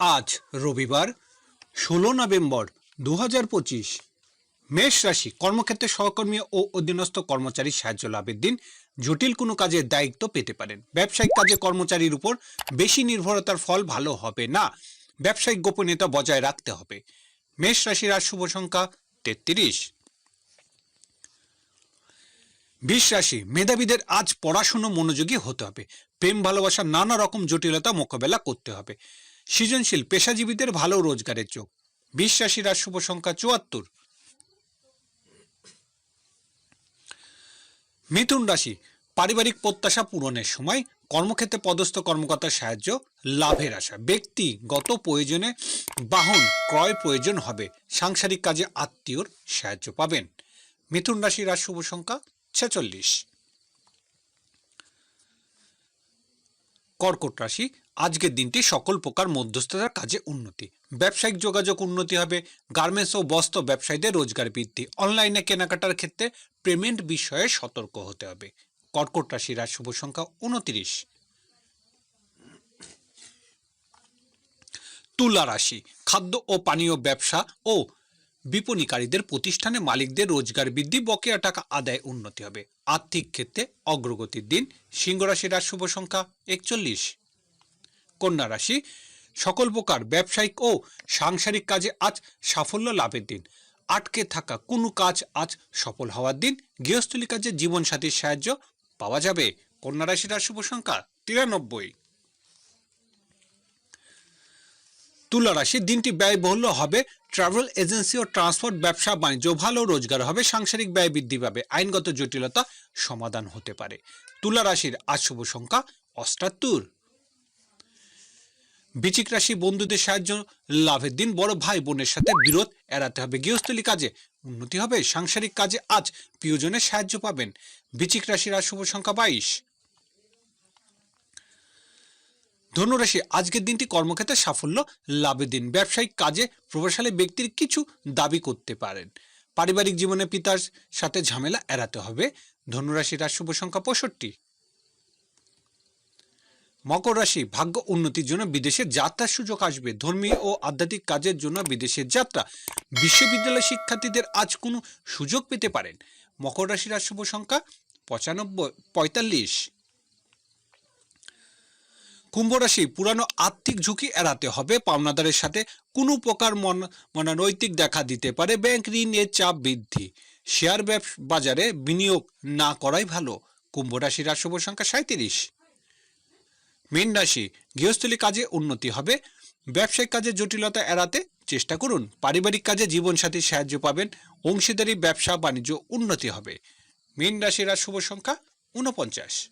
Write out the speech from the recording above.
আজ রবিবার, ষোলো নভেম্বর দু হাজার পঁচিশ। মেষ রাশি কর্মক্ষেত্রে সহকর্মী ও অধীনস্থ কর্মচারীর সাহায্য লাভের দিন জটিল কোনো কাজের দায়িত্ব পেতে পারেন। ব্যবসায়িক কাজে কর্মচারীর উপর বেশি নির্ভরতার ফল ভালো হবে না। ব্যবসায়িক গোপনীয়তা বজায় রাখতে হবে। মেষ রাশির আর শুভ সংখ্যা তেত্রিশ। বিশ রাশি মেধাবীদের আজ পড়াশুনো মনোযোগী হতে হবে। প্রেম, ভালোবাসা, নানা রকম জটিলতা মোকাবেলা করতে হবে। সৃজনশীল, পেশাজীবীদের ভালো রোজগারের যোগ। বিশ রাশির আর শুভ সংখ্যা চুয়াত্তর। মিথুন রাশি, পারিবারিক প্রত্যাশা পূরণের সময় কর্মক্ষেত্রে পদস্থ কর্মকর্তার সাহায্য, লাভের আশা। ব্যক্তিগত প্রয়োজনে বাহন ক্রয় প্রয়োজন হবে। সাংসারিক কাজে আত্মীয়র সাহায্য পাবেন। মিথুন রাশির আর শুভ সংখ্যা ছেচল্লিশ। কর্কট রাশি, আজকের দিনটি সকল প্রকার মধ্যস্থতার কাজে উন্নতি। ব্যবসায়িক যোগাযোগ উন্নতি হবে গার্মেন্টস ও বস্ত্র ব্যবসায়ীদের রোজগার বৃদ্ধি। অনলাইনে কেনাকাটার ক্ষেত্রে পেমেন্ট বিষয়ে সতর্ক হতে হবে। কর্কট রাশির আর শুভ সংখ্যা উনত্রিশ। তুলা রাশি, খাদ্য ও পানীয় ব্যবসা ও বিপণীকারীদের প্রতিষ্ঠানে মালিকদের রোজগার বৃদ্ধি, বকেয়া টাকা আদায় উন্নতি হবে। আর্থিক ক্ষেত্রে অগ্রগতির দিন, সিংহ রাশির আর শুভ সংখ্যা একচল্লিশ। কন্যা রাশি, সকল প্রকার ব্যবসায়িক ও সাংসারিক কাজে আজ সাফল্য লাভের দিন। আটকে থাকা কোনো কাজ আজ সফল হওয়ার দিন। গৃহস্থলী কাজে জীবনসাথীর সাহায্য পাওয়া যাবে। কন্যা রাশির আর শুভ সংখ্যা তিরানব্বই। তুলা রাশি দিনটি ব্যয়বহুল হবে। ট্রাভেল এজেন্সি ও ট্রান্সপোর্ট ব্যবসা বাণিজ্য ভালো রোজগার হবে। সাংসারিক ব্যয় বৃদ্ধি পাবে। আইনগত জটিলতা সমাধান হতে পারে। তুলা রাশির আজ শুভ সংখ্যা অষ্টাত্তর। বিচিক রাশি বন্ধুদের সাহায্য লাভের দিন বড় ভাই বোনের সাথে বিরোধ এড়াতে হবে। গৃহস্থলী কাজে উন্নতি হবে। সাংসারিক কাজে আজ প্রিয়জনের সাহায্য পাবেন। বিচিক রাশির আজ শুভ সংখ্যা বাইশ। ধনুরাশি আজকের দিনটি কর্মক্ষেত্রে সাফল্য লাভের দিন। ব্যবসায়িক কাজে প্রভাবশালী ব্যক্তির কিছু দাবি করতে পারেন। পারিবারিক জীবনে পিতার সাথে ঝামেলা এড়াতে হবে। ধনুরাশির আর শুভ সংখ্যা পঁয়ষট্টি। মকর রাশি, ভাগ্য উন্নতির জন্য বিদেশে যাত্রার সুযোগ আসবে। ধর্মীয় ও আধ্যাত্মিক কাজের জন্য বিদেশের যাত্রা। বিশ্ববিদ্যালয় শিক্ষার্থীদের আজ কোনো সুযোগ পেতে পারেন। মকর রাশির আর শুভ সংখ্যা পঁচানব্বই, পঁয়তাল্লিশ। কুম্ভ রাশি পুরানো আর্থিক ঝুঁকি এড়াতে হবে। পাওনাদারের সাথে কোনো প্রকার মন মনোনৈতিক দেখা দিতে পারে। ব্যাংক ঋণের চাপ বৃদ্ধি। শেয়ার বাজারে বিনিয়োগ না করাই ভালো। কুম্ভ রাশির শুভ সংখ্যা সাঁত্রিশ মীন রাশি গৃহস্থলী কাজে উন্নতি হবে। ব্যবসায়িক কাজে জটিলতা এড়াতে চেষ্টা করুন। পারিবারিক কাজে জীবনসাথীর সাহায্য পাবেন। অংশীদারি, ব্যবসা, বাণিজ্য উন্নতি হবে। মীন রাশির শুভ সংখ্যা ঊনপঞ্চাশ।